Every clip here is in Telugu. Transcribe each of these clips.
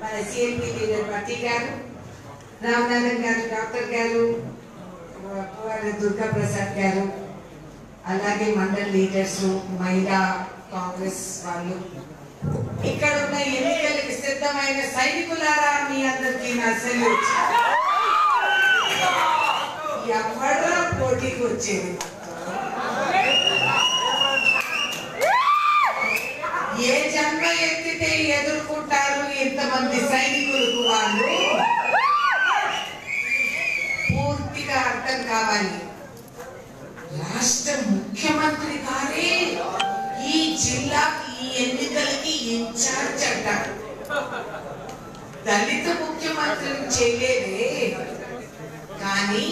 మన సిఎంపీ లీడర్ పట్టి గారు రామనాథన్ గారు డాక్టర్ గారు పువ్వాల దుర్గా ప్రసాద్ గారు అలాగే మండల్ లీడర్స్ మహిళా కాంగ్రెస్ వాళ్ళు. ఇక్కడ ఉన్న ఎన్నికలకు సిద్ధమైన సైనికులారా మీ అందరికీ నా సెల్యూట్. ఎవరా పోటీకి వచ్చేది? ఇంతమంది సైనికులకు వాళ్ళు పూర్తిగా అర్థం కావాలి. రాష్ట్ర ముఖ్యమంత్రి గారే ఈ జిల్లాకి ఈ ఎన్నికలకి ఇన్ఛార్జ్ అంటారు దళిత ముఖ్యమంత్రిని చేయలేదే. కానీ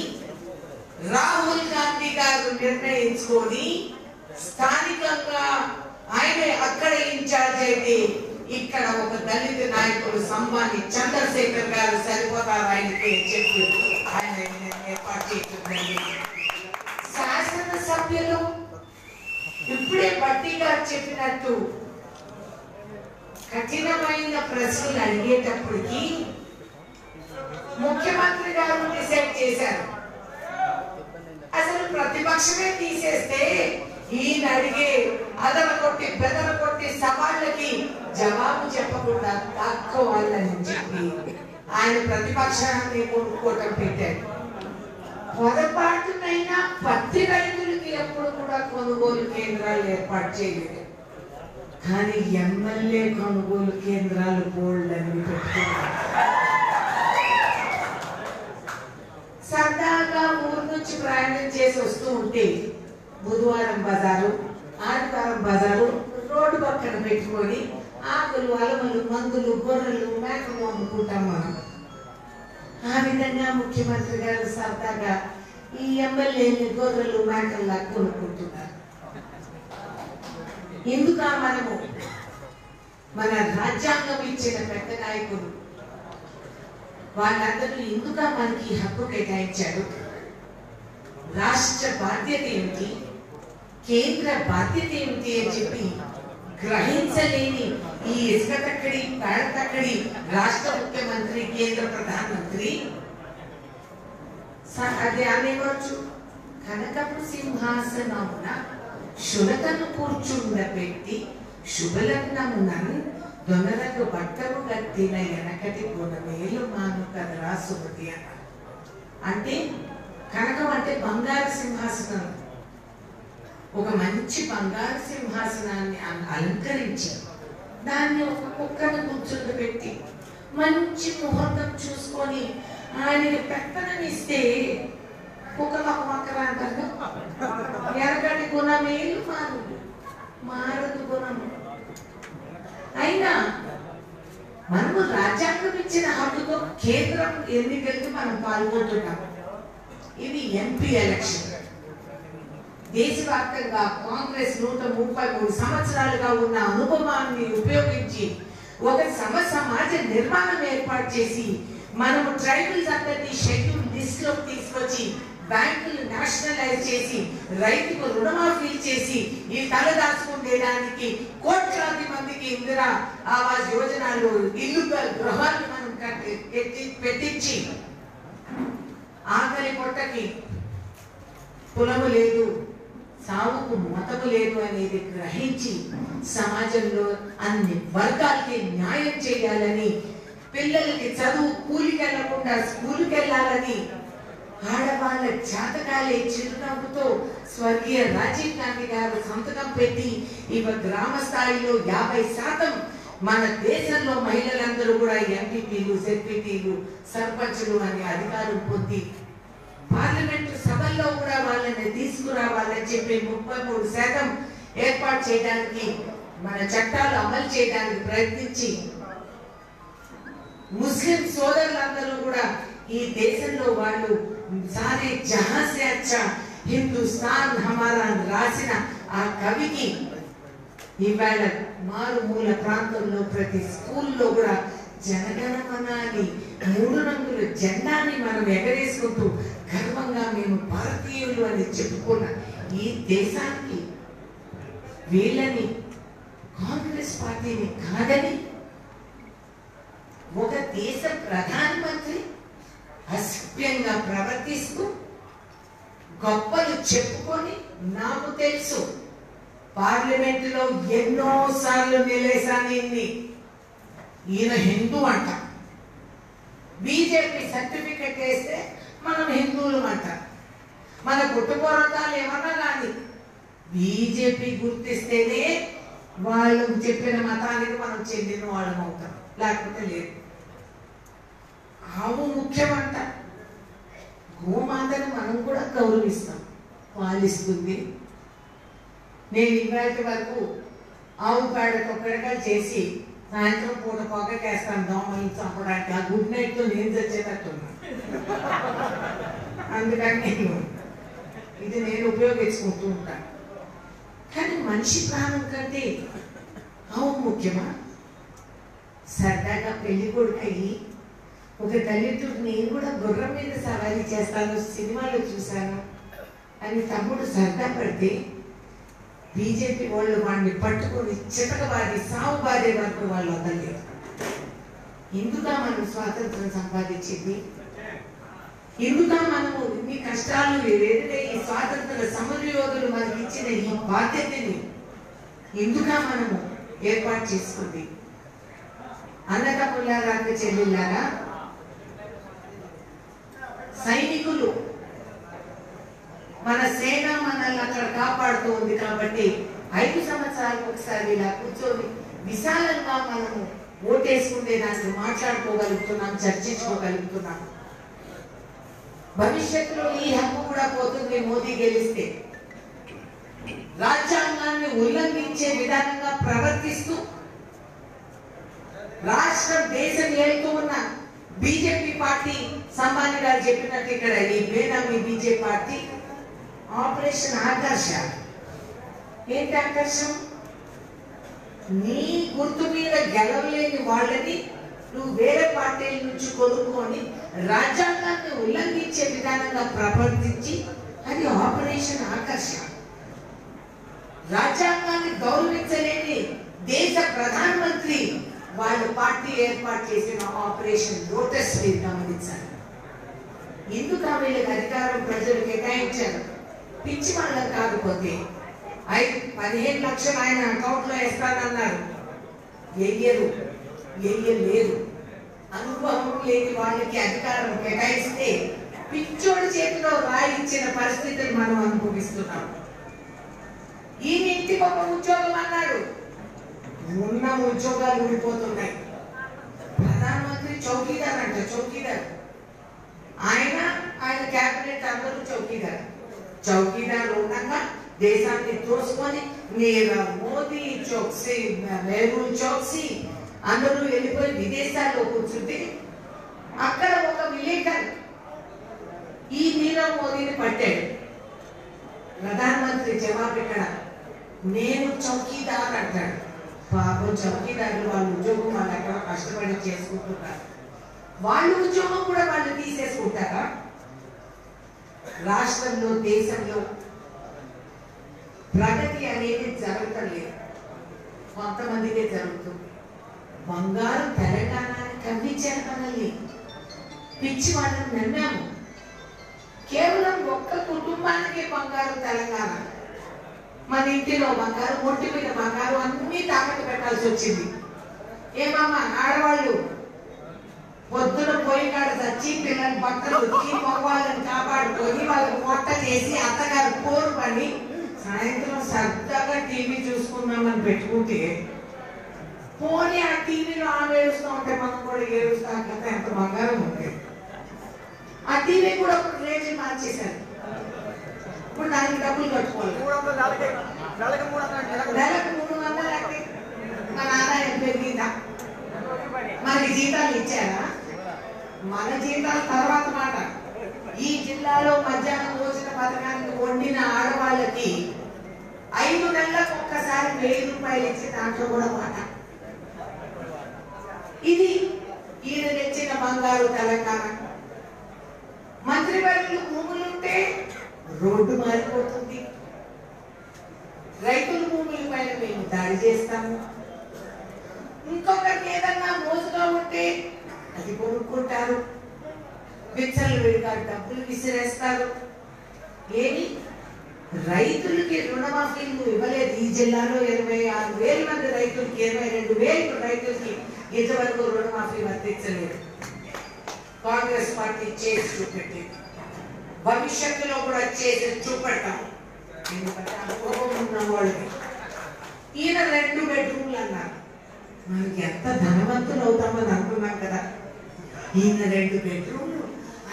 రాహుల్ గాంధీ గారు నిర్ణయించుకొని స్థానికంగా ఆయన అక్కడ ఇన్ఛార్జ్ అయితే ఇక్కడ ఒక దళిత నాయకుడు సంబాని చంద్రశేఖర్ గారు సరిపోతారు ఆయనకి చెప్పి ఆయన ఏర్పాటు చేస్తుందండి శాసనసభ్యులు ఇప్పుడే బట్టి గారు చెప్పినట్టు కఠినమైన ప్రశ్నలు అడిగేటప్పటికి ముఖ్యమంత్రి గారు డిసైడ్ చేశారు. అసలు ప్రతిపక్షమే తీసేస్తే ఈయన అడిగే అదర కొట్టి బెదర కొట్టి సవాళ్ళకి జవాబు చెప్పకుండా తక్కువాలని చెప్పి ఆయన ప్రతిపక్షాన్ని కొనుక్కోవటం పెట్టారు. పొరపాటునైనా పత్తి రైతులకి ఎప్పుడు కూడా కొనుగోలు కేంద్రాలు ఏర్పాటు చేయలేదు. కానీ ఎమ్మెల్యే కొనుగోలు కేంద్రాలు బోల్డ్ అని పెట్టుకున్నారు. సరదాగా ఊరు నుంచి ప్రయాణం చేసి వస్తూ ఉంటే బుధవారం బజారు ఆదివారం బజారు రోడ్డు పక్కన పెట్టుకొని ఆకులు అలమలు మందులు గొర్రెలు మేకలు అమ్ముకుంటాం మనం ఆ విధంగా ముఖ్యమంత్రి గారు సరదాగా ఈ ఎమ్మెల్యేని గొర్రెలు మేకల్లా కొనుక్కుంటున్నారు. ఎందుక మనము? మన రాజ్యాంగం ఇచ్చిన పెద్ద నాయకులు వాళ్ళందరూ ఎందుక మనకి హక్కు కేటాయించారు? రాష్ట్ర బాధ్యత ఏమిటి? కేంద్ర బాధ్యత ఏమిటి అని చెప్పి గ్రహించలేని ఈ ఇసుక తక్కడి పేడ తక్కడి రాష్ట్ర ముఖ్యమంత్రి కేంద్ర ప్రధానమంత్రి స- అది అనేవచ్చు కనకపు సింహాసనమున శునకను కూర్చుండబెట్టి శుభలగ్నమునన్ దొనరకు బట్టలు కట్టిన వెనకటి గుణమేలు మాను కదరా సుమతి అన్నారు. అంటే కనకం అంటే బంగారు సింహాసనం. ఒక మంచి బంగారు సింహాసనాన్ని అలంకరించారు. అలంకరించి దాన్ని ఒక కుక్కను కూర్చుండబెట్టి మంచి ముహూర్తం చూసుకొని ఆయనకి పెత్తనమిస్తే కుక్క ఒక మొక్కరా అంటారు ఎరగటి గుణమేలు మారు మారదు గుణము అయినా మనము రాజ్యాంగం ఇచ్చిన హక్కుతో కేంద్రం ఎన్నికలకి మనం పాల్గొంటున్నాం. ఇది ఎంపీ ఎలక్షన్ దేశవ్యాప్తంగా కాంగ్రెస్ నూట ముప్పై మూడు సంవత్సరాలుగా ఉన్న అనుభవాన్ని ఉపయోగించి ఒక సమ సమాజ నిర్మాణం ఏర్పాటు చేసి మనము ట్రైబల్స్ అందరినీ షెడ్యూల్ లిస్ట్లో తీసుకొచ్చి బ్యాంకులు నేషనలైజ్ చేసి రైతుకు రుణమాఫీ చేసి ఈ తల దాచుకునేదానికి కోట్లాది మందికి ఇందిరా ఆవాస్ యోజనలు ఇల్లు గృహాలు మనం కట్టి పెట్టి- పెట్టించి ఆకలి పొట్టకి కులము లేదు. సావుకు మతము లేదు అనేది గ్రహించి సమాజంలో అన్ని వర్గాలకి న్యాయం చేయాలని పిల్లలకి చదువు కూలికి వెళ్ళకుండా స్కూల్కి వెళ్ళాలని ఆడవాళ్ళ జాతకాలే చిరునవ్వుతో స్వర్గీయ రాజీవ్ గాంధీ గారు సంతకం పెట్టి ఇవ గ్రామ స్థాయిలో యాభై శాతం మన దేశంలో మహిళలందరూ కూడా ఎంపీపీలు జెడ్పీటీలు సర్పంచులు అనే అధికారం పొంది పార్లమెంట్ సభల్లో కూడా వాళ్ళని తీసుకురావాలని చెప్పి ముప్పై మూడు శాతం ఏర్పాటు చేయడానికి మన చట్టాలు అమలు చేయడానికి ప్రయత్నించి ముస్లిం సోదరులందరూ కూడా ఈ దేశంలో వాళ్ళు సారే జహా అచ్చా హిందుస్థాన్ హమారా అని రాసిన ఆ కవికి ఇవాళ మారుమూల ప్రాంతంలో ప్రతి స్కూల్లో కూడా జనగణమనాన్ని మూడు రంగుల జెండాని మనం ఎగరేసుకుంటూ గర్వంగా మేము భారతీయులు అని చెప్పుకున్న ఈ దేశానికి వీళ్ళని కాంగ్రెస్ పార్టీని కాదని ఒక దేశ ప్రధానమంత్రి అసభ్యంగా ప్రవర్తిస్తూ గొప్పలు చెప్పుకొని నాకు తెలుసు పార్లమెంటులో ఎన్నో సార్లు నిలేసానింది ఈయన హిందూ అంట. బీజేపీ సర్టిఫికెట్ వేస్తే మనం హిందువులు అంటారు మన కుటుంబరాలు ఏమన్నా కానీ బీజేపీ గుర్తిస్తేనే వాళ్ళు చెప్పిన మతానికి మనం చెందిన వాళ్ళం అవుతాం. లేకపోతే లేదు. ఆవు ముఖ్యమంట. గోమాతను మనం కూడా గౌరవిస్తాం. పాలిస్తుంది. నేను ఇవాటి వరకు ఆవు పేడ కొక్కడగా చేసి సాయంత్రం పూట పొగకేస్తాను దోమలు చంపడానికి. ఆ గుడ్ నైట్తో నేను చచ్చేటట్టున్నాను. అందుకని నేను ఇది నేను ఉపయోగించుకుంటూ ఉంటాను కానీ మనిషి ప్రాణం కంటే ఆవు ముఖ్యమా? సరదాగా పెళ్ళి కొడుకు అయ్యి ఒక దళితుడు నేను కూడా గుర్రం మీద సవారీ చేస్తాను సినిమాలో చూశాను అని తమ్ముడు సరదా పడితే బీజేపీ వాళ్ళు వాడిని పట్టుకొని చితక బాధి సాగు బాధే వరకు వాళ్ళు వదలలేదు. ఎందుక మనం స్వాతంత్రం సంపాదించింది? ఎందుకా మనము ఇన్ని కష్టాలు ఏదైతే ఈ స్వాతంత్ర సమరయోధులు మనకి ఇచ్చిన ఈ బాధ్యతని ఎందుక మనము ఏర్పాటు చేసుకుంది? అన్నదమ్ములారా అక్క చెల్లెళ్ళారా? సైనికులు మన సేన మనల్ని అక్కడ కాపాడుతూ ఉంది కాబట్టి ఐదు సంవత్సరాలకు ఒకసారి ఇలా కూర్చొని విశాలంగా మనము ఓటేసుకుంటే దానికి మాట్లాడుకోగలుగుతున్నాం చర్చించుకోగలుగుతున్నాము భవిష్యత్తులో ఈ హక్కు కూడా పోతుంది మోదీ గెలిస్తే. రాజ్యాంగాన్ని ఉల్లంఘించే విధానంగా ప్రవర్తిస్తూ రాష్ట్రం దేశం ఏళ్తూ ఉన్న బీజేపీ పార్టీ సంబాని గారు చెప్పినట్టు ఇక్కడ ఈ benami BJP party operation Akarsh. ఏంటి ఆకర్షం? నీ గుర్తు మీద గెలవలేని వాళ్ళని నువ్వు వేరే పార్టీల నుంచి కొనుక్కొని రాజ్యాంగాన్ని ఉల్లంఘించే విధానంగా ప్రవర్తించి అది ఆపరేషన్ ఆకర్ష రాజ్యాంగాన్ని గౌరవించలేని దేశ ప్రధానమంత్రి వాళ్ళ పార్టీ ఏర్పాటు చేసిన ఆపరేషన్ లోటస్ మీరు గమనించాలి. ఎందుకు ఆ వీళ్ళకి అధికారం ప్రజలు కేటాయించారు? పిచ్చి వాళ్ళకి కాకపోతే. ఐదు పదిహేను లక్షలు ఆయన అకౌంట్లో వేస్తానన్నారు. వెయ్యరు వెయ్యలేదు అనుభవం లేని వాళ్ళకి అధికారం కేటాయిస్తే పిచ్చోడి చేతిలో రాయిచ్చిన పరిస్థితులు మనం అనుభవిస్తున్నాం. ఈ ఇంటికి ఒక ఉద్యోగం అన్నాడు. ఉన్న ఉద్యోగాలు ఊడిపోతున్నాయి. ప్రధానమంత్రి చౌకీదార్ అంట చౌకీదార్. ఆయన ఆయన క్యాబినెట్ అందరూ చౌకీదార్. చౌకీదార్ ఉండగా దేశాన్ని తోసుకొని నేను మోదీ చోక్సీ నెహ్రూ చోక్సీ అందరూ వెళ్ళిపోయి విదేశాల్లో కూర్చుంటే అక్కడ ఒక విలేకరు ఈ నీరవ్ మోదీని పట్టాడు. ప్రధానమంత్రి జవాబు ఇక్కడ నేను చౌకీదార్ అంటాడు. పాపం చౌకీదారులు వాళ్ళ ఉద్యోగం వాళ్ళు అక్కడ కష్టపడి చేసుకుంటున్నారు. వాళ్ళ ఉద్యోగం కూడా వాళ్ళు తీసేసుకుంటారా? రాష్ట్రంలో దేశంలో ప్రగతి అనేది జరగటం లేదు. కొంతమందికే జరుగుతుంది. బంగారు తెలంగాణని కవ్వించారు మనల్ని పిచ్చి వాళ్ళని నమ్మాము. కేవలం ఒక్క కుటుంబానికి బంగారు తెలంగాణ. మన ఇంటిలో బంగారు ఒంటి మీద బంగారు అన్ని తాకట్టు పెట్టాల్సి వచ్చింది. ఏమమ్మా ఆడవాళ్ళు? పొద్దున పోయి కాడ చచ్చి పిల్లలు బట్టలు వచ్చి మగవాళ్ళని కాపాడుకొని వాళ్ళకి వంట చేసి అత్తగారు కోరు పని సాయంత్రం సరదాగా టీవీ చూసుకుందామని పెట్టుకుంటే పోనీ ఆ టీవీలో ఆమె ఏడుస్తూ ఉంటే మనం కూడా ఏడుస్తాం కదా ఎంత బంగారం ఉంది? ఆ టీవీ కూడా ఒక రేట్లు మార్చేశారు. ఇప్పుడు దానికి డబ్బులు కట్టుకోవాలి. నెలకి మూడు వందలు అంటే మన ఆదాయం పెరిగిందా మనకి జీతాలు ఇచ్చారా? మన జీతాల తర్వాత మాట. ఈ జిల్లాలో మధ్యాహ్నం భోజన పథకానికి వండిన ఆడవాళ్ళకి ఐదు నెలలకు ఒక్కసారి వెయ్యి రూపాయలు ఇచ్చి దాంట్లో కూడా మాట. ఇది ఈయన తెచ్చిన బంగారు తెలంగాణ మంత్రివర్యులు భూములుంటే రోడ్డు మారిపోతుంది. రైతుల భూముల పైన మేము దాడి చేస్తాము. ఇంకొకరికి ఏదన్నా మోసుగా ఉంటే విసిరేస్తారు విచ్చలు విడిగా డబ్బులు విసిరేస్తారు. ఏమి? రైతులకి రుణమాఫీలు ఇవ్వలేదు. ఈ జిల్లాలో ఇరవై ఆరు వేల మంది రైతులకి ఇరవై రెండు వేల రైతులకి ఇంతవరకు రుణమాఫీ వర్తించలేదు కాంగ్రెస్ పార్టీ చేసి చూపెట్టి భవిష్యత్తులో కూడా చేసి చూపెడతాం. ఎందుకంటే అనుభవం ఉన్న వాళ్ళకి. ఈయన రెండు బెడ్రూమ్లు అన్నారు. మనం ఎంత ధనవంతులు అవుతామని అనుకున్నాం కదా. ఈయన రెండు బెడ్రూమ్లు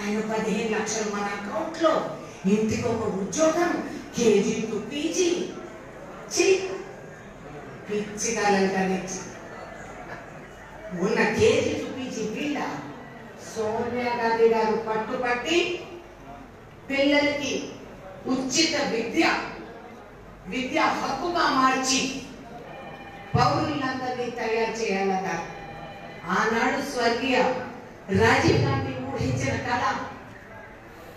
ఆయన పదిహేను లక్షలు మన అకౌంట్లో ఇంటికి ఒక ఉద్యోగం కేజీ టు పీజీ. పిచ్చి కాలం కానీ ఉన్న చేసి చూపించి పీజీ సోనియా గాంధీ గారు పట్టుపట్టి పిల్లలకి ఉచిత విద్య విద్య హక్కుగా మార్చి పౌరులందరినీ తయారు చేయాలన్నారు ఆనాడు స్వర్గీయ రాజీవ్ గాంధీ ఊహించిన కళ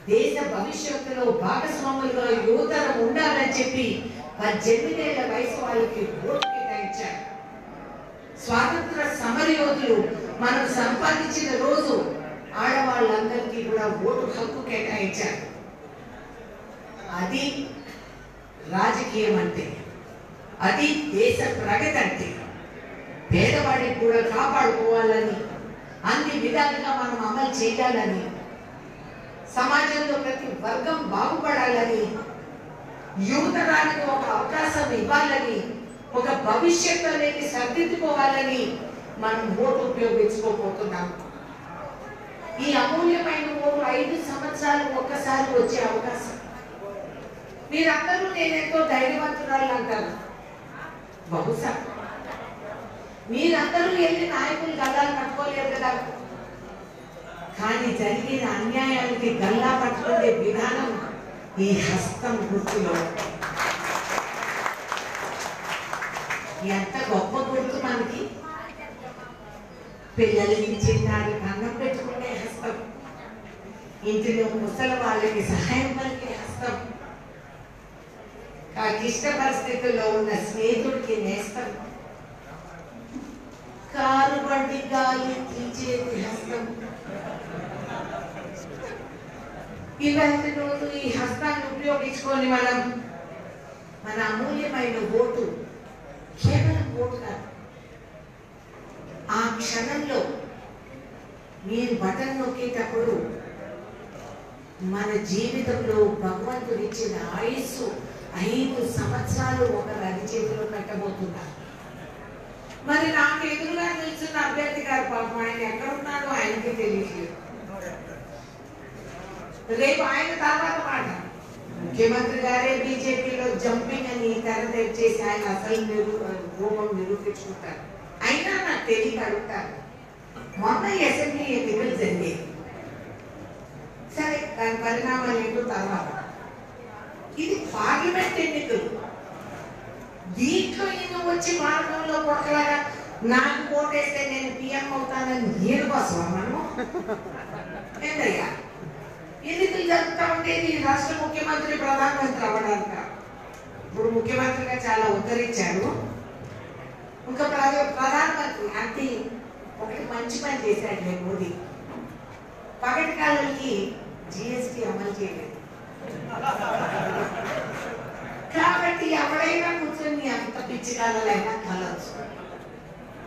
దేశ భవిష్యత్తులో భాగస్వాములుగా యువతరం ఉండాలని చెప్పి పద్దెనిమిదేళ్ళ వయసు వాళ్ళకి ఓటు కేటాయించారు స్వాతంత్ర సమరయోధులు మనం సంపాదించిన రోజు ఆడవాళ్ళందరికీ కూడా ఓటు హక్కు కేటాయించారు. అది రాజకీయం అంటే అది దేశ ప్రగతి అంటే పేదవాడిని కూడా కాపాడుకోవాలని అన్ని విధాలుగా మనం అమలు చేయాలని సమాజంలో ప్రతి వర్గం బాగుపడాలని యువతరానికి ఒక అవకాశం ఇవ్వాలని ఒక భవిష్యత్తు అనేది సర్దిద్దుకోవాలని మనం ఓటు ఉపయోగించుకోబోతున్నాం. ఈ అమూల్యమైన ఓటు ఐదు సంవత్సరాలు ఒక్కసారి వచ్చే అవకాశం. మీరందరూ నేనెంతో ధైర్యవంతురాలు అంటారు బహుశా. మీరందరూ వెళ్ళి నాయకులు గల్లాలు పట్టుకోలేరు కదా. కానీ జరిగిన అన్యాయానికి గల్లా పట్టుకునే విధానం ఈ హస్తం గుర్తులో ఎంత గొప్ప గుర్తు మనకి? పిల్లలకి చిన్నారికి అన్నం పెట్టుకునే హస్తం. ఇంటిలో ముసలి వాళ్ళకి సహాయం పలికే హస్తం. ఆ క్లిష్ట పరిస్థితుల్లో ఉన్న స్నేహితుడికి నేస్తం. కారు బండి గాలి తీచేది హస్తం. ఇలాంటి రోజు ఈ హస్తాన్ని ఉపయోగించుకొని మనం మన అమూల్యమైన ఓటు కేవలం ఓటు కాదు ఆ క్షణంలో మీరు బటన్ నొక్కేటప్పుడు మన జీవితంలో భగవంతుడు ఇచ్చిన ఆయుస్సు ఐదు సంవత్సరాలు ఒక రవి చేతిలో పెట్టబోతున్నారు మరి నాకు ఎదురుగా నిల్చున్న అభ్యర్థి గారు పాపం ఆయన ఎక్కడ ఉన్నాడో ఆయనకి తెలియట్లేదు. రేపు ఆయన తర్వాత మాట. ముఖ్యమంత్రి గారే బీజేపీలో జంపింగ్ అని తెర తెచ్చేసి ఆయన అసలు నిరూ రూపం నిరూపించుకుంటారు. తెలియక అడుగుతారు మొన్న అసెంబ్లీ ఎన్నికలు జరిగాయి. సరే దాని పరిణామాలు ఏంటో తర్వాత. ఇది పార్లమెంట్ ఎన్నికలు. దీంట్లో ఈయన వచ్చి మార్గంలో కొట్టలాగా నాకు ఓటేస్తే నేను పిఎం అవుతానని నేను కోసం మనము? ఏంటయ్యా ఎన్నికలు జరుగుతా ఉంటే నీ రాష్ట్ర ముఖ్యమంత్రి ప్రధానమంత్రి అవ్వడానికి? ఇప్పుడు ముఖ్యమంత్రిగా చాలా ఉద్ధరించాడు ఇంకా ప్రధానమంత్రి అంటే ఒకటి మంచి పని చేశాడు మోదీ. పగటి కాలాలకి జిఎస్టి అమలు చేయలేదు. కాబట్టి ఎవడైనా కూర్చొని అంత పిచ్చి కాలాలైనా కలవచ్చు.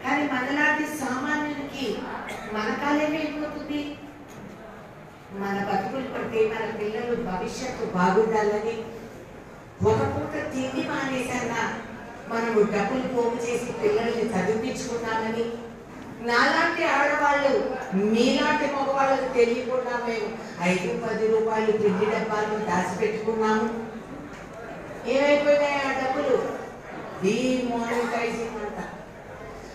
కానీ మనలాంటి సామాన్యునికి మన కాలం ఏమవుతుంది మన బతుకులు పడితే మన పిల్లలు భవిష్యత్తు బాగుండాలని ఒక పూట తిండి మానేసన్నా మనము డబ్బులు పోగు చేసి పిల్లల్ని చదివించుకున్నామని నాలాంటి ఆడవాళ్ళు మీలాంటి మగవాళ్ళకు తెలియకుండా మేము ఐదు పది రూపాయలు పిండి డబ్బాలు దాచిపెట్టుకున్నాము. ఏమైపోయినాయి ఆ డబ్బులు? డిమానిటైజింగ్ అంట.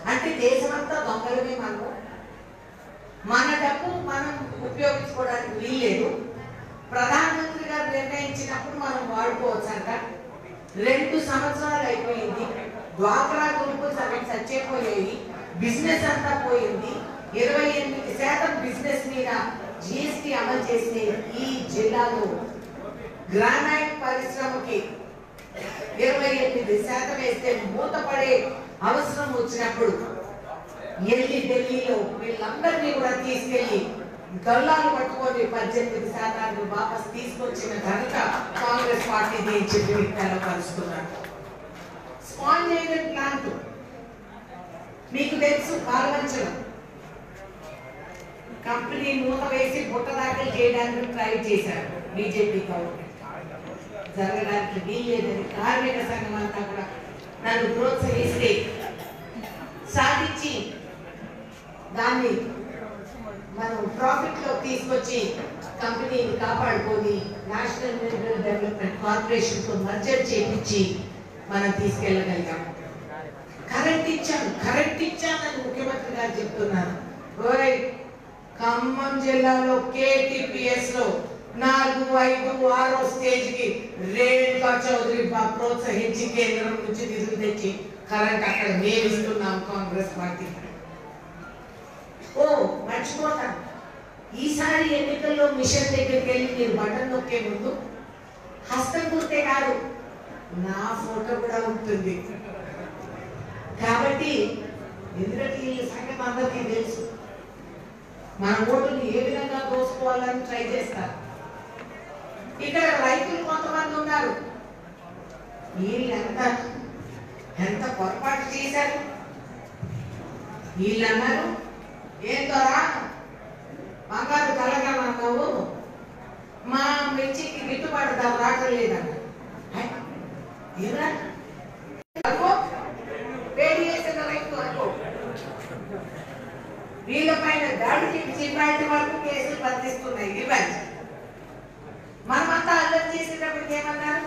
అంటే దేశమంతా దొంగలమే మనము. మన డబ్బు మనం ఉపయోగించుకోవడానికి వీల్లేదు. ప్రధానమంత్రి గారు నిర్ణయించినప్పుడు మనం వాడుకోవచ్చు అంట. రెండు సంవత్సరాలు అయిపోయింది డ్వాక్రా గ్రూపులు సగం చచ్చిపోయాయి. బిజినెస్ అంతా పోయింది. ఇరవై ఎనిమిది శాతం బిజినెస్ మీద జిఎస్టి అమలు చేసిన ఈ జిల్లాలో గ్రానైట్ పరిశ్రమకి ఇరవై ఎనిమిది శాతం వేస్తే మూతపడే అవసరం వచ్చినప్పుడు వెళ్ళి ఢిల్లీలో వీళ్ళందరినీ కూడా తీసుకెళ్ళి గల్లాలు పట్టుకొని పద్దెనిమిది శాతానికి వాపస్ తీసుకొచ్చిన ఘనత కాంగ్రెస్ పార్టీది అని చెప్పి మీకు తెలపరుస్తున్నాను స్పాంజైనల్ ప్లాంట్ మీకు తెలుసు పాల్వంచలం కంపెనీ మూత వేసి బుట్ట దాఖలు చేయడానికి ట్రై చేశారు బీజేపీ గవర్నమెంట్. జరగడానికి వీల్లేదని కార్మిక సంఘం అంతా కూడా నన్ను ప్రోత్సహిస్తే సాధించి దాన్ని మనం ప్రాఫిట్లో తీసుకొచ్చి కంపెనీని కాపాడుకొని నేషనల్ మినరల్ డెవలప్మెంట్ కార్పొరేషన్తో మర్జర్ చేపించి మనం తీసుకెళ్ళగలిగాం. కరెంట్ ఇచ్చాను కరెంట్ ఇచ్చానని ముఖ్యమంత్రి గారు చెప్తున్నాను ఓయ్ ఖమ్మం జిల్లాలో కేటీపీఎస్లో నాలుగు ఐదు ఆరో స్టేజ్కి రేణుకా చౌదరి బా ప్రోత్సహించి కేంద్రం నుంచి నిధులు తెచ్చి కరెంట్ అక్కడ మేమిస్తున్నాం కాంగ్రెస్ పార్టీ ఓ మర్చిపోతాను. ఈసారి ఎన్నికల్లో మిషన్ దగ్గరికి వెళ్ళి మీరు బటన్ నొక్కే ముందు హస్తం గుర్తే కాదు నా ఫోటో కూడా ఉంటుంది. కాబట్టి ఎందుకంటే ఈ సంగతి అందరికీ తెలుసు. మన ఓటుని ఏ విధంగా దోసుకోవాలని ట్రై చేస్తారు. ఇక్కడ రైతులు కొంతమంది ఉన్నారు. వీళ్ళంతా ఎంత పొరపాటు చేశారు? వీళ్ళు అన్నారు ఏంటోరా బంగారు తెలంగాణ మా మిర్చికి గిట్టుబాటు ధర రాకలేదన్న వీళ్ళపైన దాడి చేసి ఇవాటి వరకు కేసులు బంధిస్తున్నాయి ఇవ్వాలి మనమంతా అల్లరి చేసేటప్పటికి ఏమన్నారు?